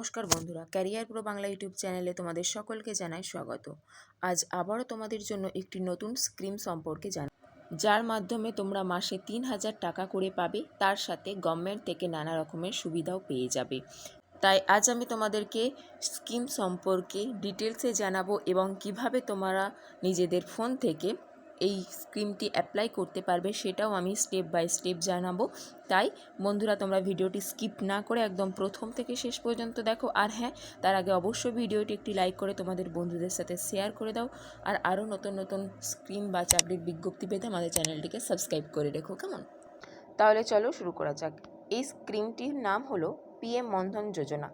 নমস্কার বন্ধুরা career pro Bangla YouTube চ্যানেলে তোমাদের সকলকে জানাই স্বাগত। আজ আবারও তোমাদের জন্য একটি নতুন স্কিম সম্পর্কে জান যার মাধ্যমে তোমরা মাসে তিন হাজার টাকা করে পাবে, তার সাথে গভর্নমেন্ট থেকে নানা রকমের সুবিধাও পেয়ে যাবে। তাই আজ আমি তোমাদেরকে স্কিম সম্পর্কে ডিটেলসে জানাব এবং কীভাবে তোমরা নিজেদের ফোন থেকে এই স্কিমটি অ্যাপ্লাই করতে পারবে সেটাও আমি স্টেপ বাই স্টেপ জানাব। তাই বন্ধুরা, তোমরা ভিডিওটি স্কিপ না করে একদম প্রথম থেকে শেষ পর্যন্ত দেখো। আর হ্যাঁ তার আগে অবশ্যই ভিডিওটি একটি লাইক করে তোমাদের বন্ধুদের সাথে শেয়ার করে দাও। আর আরও নতুন নতুন স্কিম বা চাকরির বিজ্ঞপ্তি পেতে আমাদের চ্যানেলটিকে সাবস্ক্রাইব করে রেখো, কেমন? তাহলে চলো শুরু করা যাক। এই স্ক্রিমটির নাম হলো পিএম মনধন যোজনা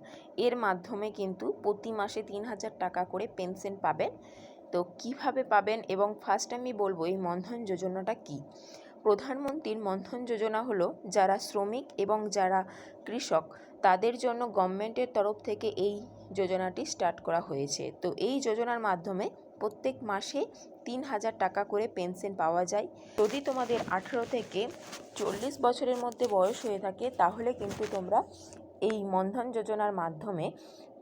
এর মাধ্যমে কিন্তু প্রতি মাসে তিন হাজার টাকা করে পেনশন পাবেন। তো কীভাবে পাবেন এবং ফার্স্ট আমি বলব এই মনধন যোজনাটা কি? প্রধানমন্ত্রীর মনধন যোজনা হলো যারা শ্রমিক এবং যারা কৃষক, তাদের জন্য গভর্নমেন্টের তরফ থেকে এই যোজনাটি স্টার্ট করা হয়েছে। তো এই যোজনার মাধ্যমে প্রত্যেক মাসে তিন হাজার টাকা করে পেনশন পাওয়া যায়। যদি তোমাদের আঠেরো থেকে চল্লিশ বছরের মধ্যে বয়স হয়ে থাকে, তাহলে কিন্তু তোমরা এই মনধন যোজনার মাধ্যমে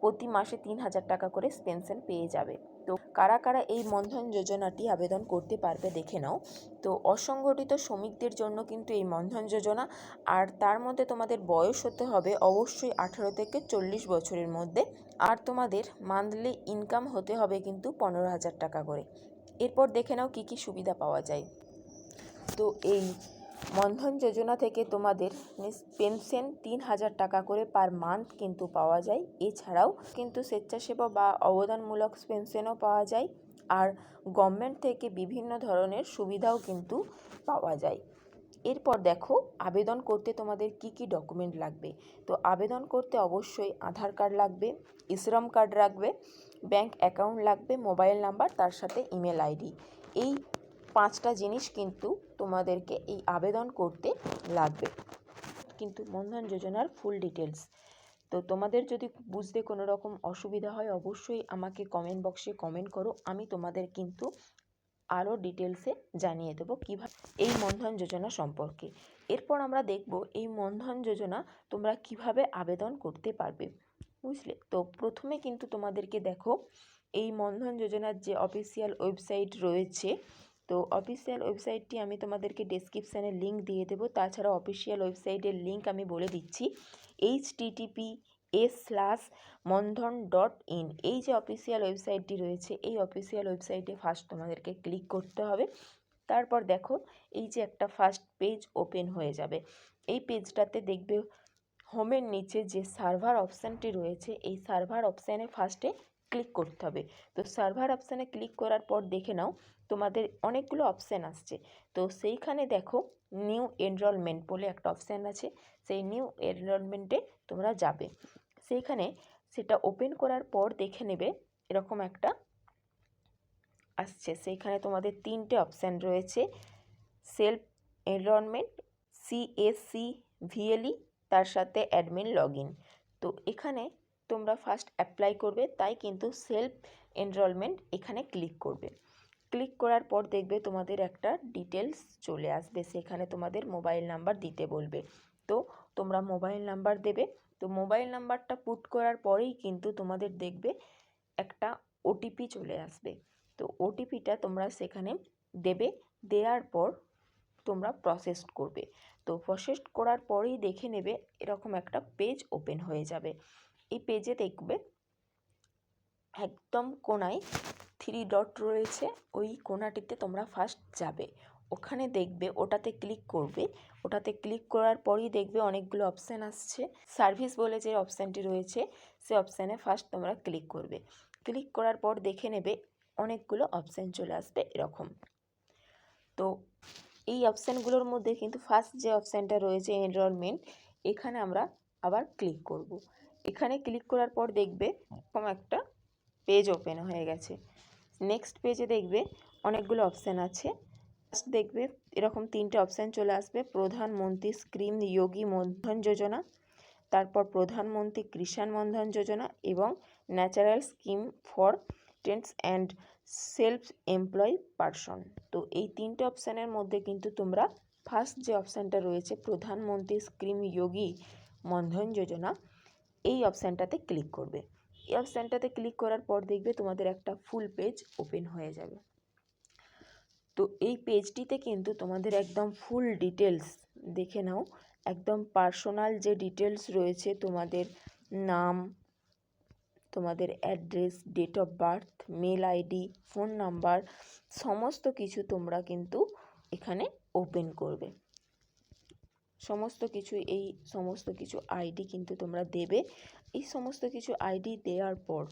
প্রতি মাসে তিন হাজার টাকা করে পেনশন পেয়ে যাবে। তো কারা কারা এই মনধন যোজনাটি আবেদন করতে পারবে দেখে নাও। তো অসংগঠিত শ্রমিকদের জন্য কিন্তু এই মনধন যোজনা, আর তার মধ্যে তোমাদের বয়স হতে হবে অবশ্যই আঠারো থেকে চল্লিশ বছরের মধ্যে, আর তোমাদের মান্থলি ইনকাম হতে হবে কিন্তু পনেরো হাজার টাকা করে। এরপর দেখে নাও কী কী সুবিধা পাওয়া যায়। তো এই মনধন যোজনা থেকে তোমাদের পেনশন তিন হাজার টাকা করে পার মান্থ কিন্তু পাওয়া যায়। এছাড়াও কিন্তু স্বেচ্ছাসেবা বা অবদানমূলক পেনশনও পাওয়া যায় আর গভর্নমেন্ট থেকে বিভিন্ন ধরনের সুবিধাও কিন্তু পাওয়া যায়। এরপর দেখো আবেদন করতে তোমাদের কি কি ডকুমেন্ট লাগবে? তো আবেদন করতে অবশ্যই আধার কার্ড লাগবে ইশ্রম কার্ড রাখবে ব্যাংক অ্যাকাউন্ট লাগবে, মোবাইল নাম্বার, তার সাথে ইমেল আইডি। এই পাঁচটা জিনিস কিন্তু তোমাদেরকে এই আবেদন করতে লাগবে। কিন্তু মনধন যোজনার ফুল ডিটেলস তো তোমাদের যদি বুঝতে কোনো রকম অসুবিধা হয়, অবশ্যই আমাকে কমেন্ট বক্সে কমেন্ট করো। আমি তোমাদের কিন্তু আরও ডিটেলসে জানিয়ে দেবো কীভাবে এই মনধন যোজনা সম্পর্কে। এরপর আমরা দেখব এই মনধন যোজনা তোমরা কীভাবে আবেদন করতে পারবে, বুঝলে? তো প্রথমে কিন্তু তোমাদেরকে দেখো, এই মনধন যোজনার যে অফিসিয়াল ওয়েবসাইট রয়েছে তো অফিসিয়াল ওয়েবসাইটটি আমি তোমাদেরকে ডেসক্রিপশানে লিঙ্ক দিয়ে দেবো। তাছাড়া অফিসিয়াল ওয়েবসাইটের লিঙ্ক আমি বলে দিচ্ছি। H TTP S slash maandhan dot in এই যে অফিসিয়াল ওয়েবসাইটটি রয়েছে, এই অফিসিয়াল ওয়েবসাইটে ফার্স্ট তোমাদেরকে ক্লিক করতে হবে। তারপর দেখো, এই যে একটা ফার্স্ট পেজ ওপেন হয়ে যাবে। এই পেজটাতে দেখবে হোমের নিচে যে সার্ভার অপশানটি রয়েছে, এই সার্ভার অপশানে ফার্স্টে ক্লিক করতে হবে। তো সার্ভার অপশানে ক্লিক করার পর দেখে নাও, তোমাদের অনেকগুলো অপশান আসছে। তো সেইখানে দেখো নিউ এনরোলমেন্ট বলে একটা অপশান আছে। সেই নিউ এনরোলমেন্টে তোমরা যাবে। সেইখানে সেটা ওপেন করার পর দেখে নেবে, এরকম একটা আসছে। সেইখানে তোমাদের তিনটে অপশান রয়েছে। সেলফ এনরোলমেন্ট সিএসসি ভিএলই তার সাথে অ্যাডমিন লগ তো এখানে তোমরা ফার্স্ট অ্যাপ্লাই করবে, তাই কিন্তু সেলফ এনরোলমেন্ট এখানে ক্লিক করবে। ক্লিক করার পর দেখবে তোমাদের একটা ডিটেলস চলে আসবে, সেখানে তোমাদের মোবাইল নাম্বার দিতে বলবে। তো তোমরা মোবাইল নাম্বার দেবে, তো মোবাইল নাম্বারটা পুট করার পরেই কিন্তু তোমাদের দেখবে একটা ওটিপি চলে আসবে। তো ওটিপিটা তোমরা সেখানে দেবে, দেওয়ার পর তোমরা প্রসেস করবে। তো প্রসেস করার পরেই দেখে নেবে, এরকম একটা পেজ ওপেন হয়ে যাবে। এই পেজে দেখবে একদম কোনায় থ্রি ডট রয়েছে। ওই কোনাটিতে তোমরা ফার্স্ট যাবে। ওখানে দেখবে, ওটাতে ক্লিক করবে। ওটাতে ক্লিক করার পরই দেখবে অনেকগুলো অপশান আসছে। সার্ভিস বলে যে অপশানটি রয়েছে, সে অপশানে ফার্স্ট তোমরা ক্লিক করবে। ক্লিক করার পর দেখে নেবে, অনেকগুলো অপশান চলে আসবে এরকম। তো এই অপশানগুলোর মধ্যে কিন্তু ফার্স্ট যে অপশানটা রয়েছে এনরোলমেন্ট এখানে আমরা আবার ক্লিক করব। এখানে ক্লিক করার পর দেখবে এরকম একটা পেজ ওপেন হয়ে গেছে। নেক্সট পেজে দেখবে অনেকগুলো অপশান আছে। ফার্স্ট দেখবে এরকম তিনটে অপশান চলে আসবে। প্রধানমন্ত্রী স্ক্রিম যোগী মন্ধন যোজনা, তারপর প্রধানমন্ত্রী কৃষাণ মন্ধন যোজনা এবং natural scheme for tens and self employ person. তো এই তিনটে অপশানের মধ্যে কিন্তু তোমরা ফার্স্ট যে অপশানটা রয়েছে, প্রধানমন্ত্রী স্ক্রিম যোগী মন্ধন যোজনা এই অপশানটাতে ক্লিক করবে। এই অপশানটাতে ক্লিক করার পর দেখবে তোমাদের একটা ফুল পেজ ওপেন হয়ে যাবে। তো এই পেজটিতে কিন্তু তোমাদের একদম ফুল ডিটেলস দেখে নাও। একদম পার্সোনাল যে ডিটেলস রয়েছে, তোমাদের নাম, তোমাদের address, date of birth, mail ID, phone number, সমস্ত কিছু তোমরা কিন্তু এখানে ওপেন করবে। সমস্ত কিছু, এই সমস্ত কিছু আইডি কিন্তু তোমরা দেবে। এই সমস্ত কিছু আইডি দেওয়ার পর,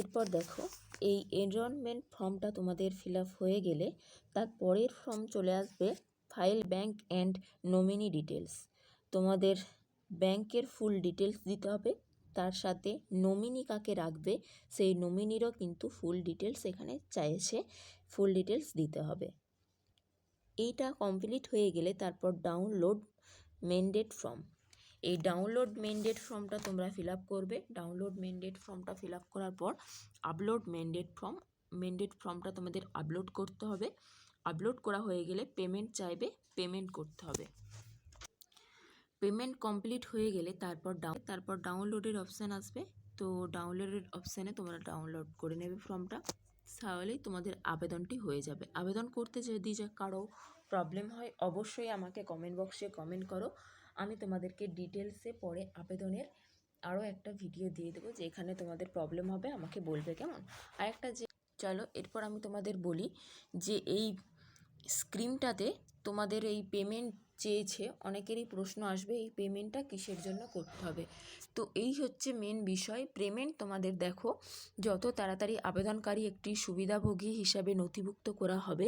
এরপর দেখো, এই এনরোলমেন্ট ফর্মটা তোমাদের ফিল হয়ে গেলে তার পরের ফর্ম চলে আসবে file bank and nominee details তোমাদের ব্যাংকের ফুল ডিটেলস দিতে হবে, তার সাথে নমিনি কাকে রাখবে, সেই নমিনিরও কিন্তু ফুল ডিটেলস এখানে চাইছে ফুল ডিটেলস দিতে হবে। এইটা কমপ্লিট হয়ে গেলে তারপর ডাউনলোড মেন্ডেড ফর্ম এই ডাউনলোড মেন্ডেড ফর্মটা তোমরা ফিল আপ করবে। ডাউনলোড মেন্ডেড ফর্মটা ফিল আপ করার পর আপলোড মেন্ডেড ফর্ম মেন্ডেড ফর্মটা তোমাদের আপলোড করতে হবে। আপলোড করা হয়ে গেলে পেমেন্ট চাইবে পেমেন্ট করতে হবে। পেমেন্ট কমপ্লিট হয়ে গেলে তারপর ডাউন তারপর ডাউনলোডের অপশান আসবে। তো ডাউনলোডের অপশানে তোমরা ডাউনলোড করে নেবে ফর্মটা তাহলেই তোমাদের আবেদনটি হয়ে যাবে। আবেদন করতে যদি যা কারও প্রবলেম হয়, অবশ্যই আমাকে কমেন্ট বক্সে কমেন্ট করো। আমি তোমাদেরকে ডিটেলসে পরে আবেদনের আরও একটা ভিডিও দিয়ে দেবো, যেখানে তোমাদের প্রবলেম হবে, আমাকে বলবে কেমন? আর একটা যে, চলো, এরপর আমি তোমাদের বলি যে এই স্ক্রিমটাতে তোমাদের এই পেমেন্ট চেয়েছে, অনেকেরই প্রশ্ন আসবে এই পেমেন্টটা কিসের জন্য করতে হবে। তো এই হচ্ছে মেন বিষয়। পেমেন্ট তোমাদের দেখো, যত তাড়াতাড়ি আবেদনকারী একটি সুবিধাভোগী হিসাবে নথিভুক্ত করা হবে,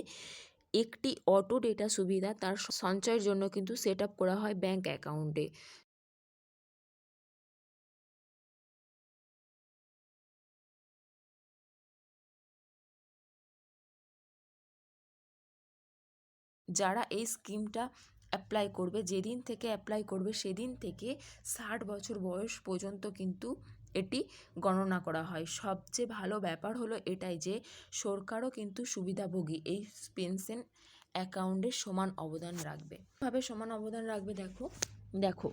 একটি অটো ডেটা সুবিধা তার সঞ্চয়ের জন্য কিন্তু সেট করা হয় ব্যাংক অ্যাকাউন্টে যারা এই স্কিমটা অ্যাপ্লাই করবে, যেদিন থেকে অ্যাপ্লাই করবে সেদিন থেকে ষাট বছর বয়স পর্যন্ত কিন্তু এটি গণনা করা হয়। সবচেয়ে ভালো ব্যাপার হলো এটাই যে, সরকারও কিন্তু সুবিধাভোগী। এই পেনশন অ্যাকাউন্টে সমান অবদান রাখবে। ভাবে সমান অবদান রাখবে দেখো? দেখো,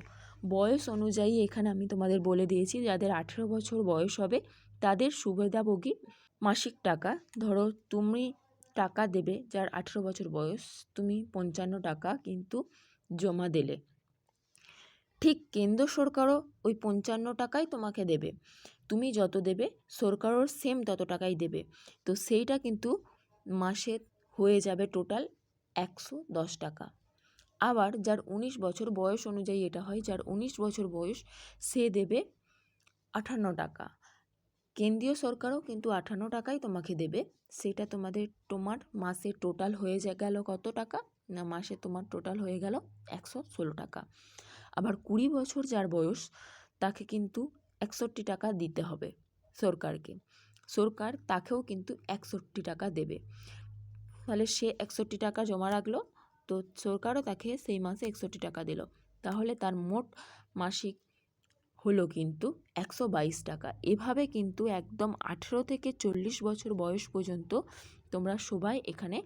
বয়স অনুযায়ী এখানে আমি তোমাদের বলে দিয়েছি, যাদের আঠেরো বছর বয়স হবে, তাদের সুবিধাভোগী মাসিক টাকা। ধরো, তুমি টাকা দেবে, যার আঠেরো বছর বয়স, তুমি পঞ্চান্ন টাকা কিন্তু জমা দিলে। ঠিক কেন্দ্র সরকারও ওই পঞ্চান্ন টাকাই তোমাকে দেবে। তুমি যত দেবে, সরকারও সেম তত টাকাই দেবে। তো সেইটা কিন্তু মাসে হয়ে যাবে টোটাল একশো দশ টাকা। আবার যার উনিশ বছর বয়স অনুযায়ী এটা হয়, যার উনিশ বছর বয়স সে দেবে আটান্ন টাকা। কেন্দ্রীয় সরকারও কিন্তু আটান্ন টাকাই তোমাকে দেবে। সেটা তোমাদের তোমার মাসে টোটাল হয়ে গেল কত টাকা? না, মাসে তোমার টোটাল হয়ে গেল একশো ষোলো টাকা। আবার কুড়ি বছর যার বয়স, তাকে কিন্তু একষট্টি টাকা দিতে হবে সরকারকে। সরকার তাকেও কিন্তু একষট্টি টাকা দেবে। তাহলে সে একষট্টি টাকা জমা রাখল, তো সরকারও তাকে সেই মাসে একষট্টি টাকা দিল। তাহলে তার মোট মাসিক হলো কিন্তু একশো বাইশ টাকা। এভাবে কিন্তু একদম আঠেরো থেকে চল্লিশ বছর বয়স পর্যন্ত তোমরা সবাই এখানে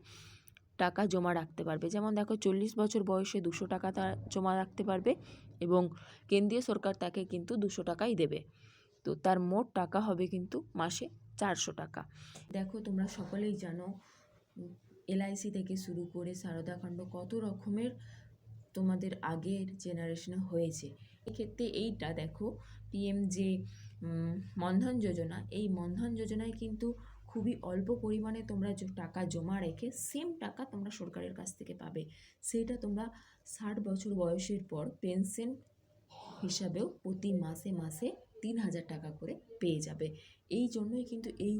টাকা জমা রাখতে পারবে। যেমন দেখো, চল্লিশ বছর বয়সে দুশো টাকা তার জমা রাখতে পারবে এবং কেন্দ্রীয় সরকার তাকে কিন্তু দুশো টাকাই দেবে। তো তার মোট টাকা হবে কিন্তু মাসে চারশো টাকা। দেখো, তোমরা সকলেই জানো এলআইসি থেকে শুরু করে সারদাখণ্ড কত রকমের তোমাদের আগের জেনারেশনে হয়েছে। এক্ষেত্রে এইটা দেখো পিএম যে মনধন যোজনা, এই মনধন যোজনায় কিন্তু খুবই অল্প পরিমাণে তোমরা টাকা জমা রেখে সেম টাকা তোমরা সরকারের কাছ থেকে পাবে। সেটা তোমরা ষাট বছর বয়সের পর পেনশন হিসাবেও প্রতি মাসে মাসে তিন হাজার টাকা করে পেয়ে যাবে। এই জন্যই কিন্তু এই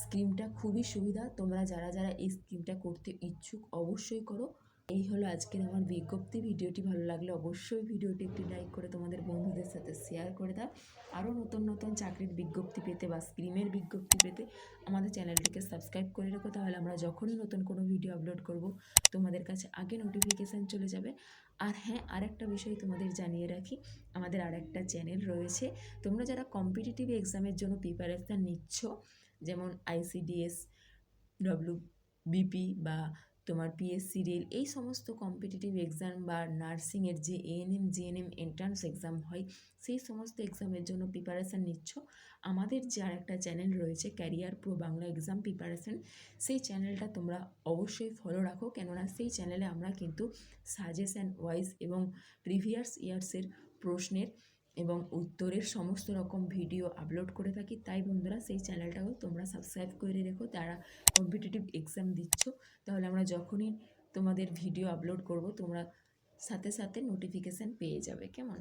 স্কিমটা খুবই সুবিধা। তোমরা যারা যারা এই স্কিমটা করতে ইচ্ছুক অবশ্যই করো। এই হলো আজকের আমার বিজ্ঞপ্তি। ভিডিওটি ভালো লাগলে অবশ্যই ভিডিওটি একটি লাইক করে তোমাদের বন্ধুদের সাথে শেয়ার করে দাও। আরও নতুন নতুন চাকরির বিজ্ঞপ্তি পেতে বা স্ক্রিমের বিজ্ঞপ্তি পেতে আমাদের চ্যানেলটিকে সাবস্ক্রাইব করে রেখো। তাহলে আমরা যখনই নতুন কোনো ভিডিও আপলোড করব, তোমাদের কাছে আগে নোটিফিকেশান চলে যাবে। আর হ্যাঁ আরেকটা বিষয় তোমাদের জানিয়ে রাখি, আমাদের আরেকটা চ্যানেল রয়েছে। তোমরা যারা কম্পিটিটিভ এক্সামের জন্য প্রিপারেশান নিচ্ছ, যেমন আইসিডিএস ডব্লিউ বিপি বা তোমার পিএসসি রেল এই সমস্ত কম্পিটিটিভ এক্সাম বা নার্সিংয়ের যে এএনএম জিএনএম এন্ট্রান্স এক্সাম হয়, সেই সমস্ত এক্সামের জন্য প্রিপারেশান নিচ্ছ। আমাদের যে আর একটা চ্যানেল রয়েছে career pro Bangla exam preparation সেই চ্যানেলটা তোমরা অবশ্যই ফলো রাখো। কেননা সেই চ্যানেলে আমরা কিন্তু সাজেশান ওয়াইজ এবং প্রিভিয়াস ইয়ার্সের প্রশ্নের এবং উত্তরের সমস্ত রকম ভিডিও আপলোড করে থাকি। তাই বন্ধুরা, সেই চ্যানেলটাও তোমরা সাবস্ক্রাইব করে রেখো। তারা কম্পিটিটিভ এক্সাম দিচ্ছ, তাহলে আমরা যখনই তোমাদের ভিডিও আপলোড করব, তোমরা সাথে সাথে নোটিফিকেশান পেয়ে যাবে। কেমন?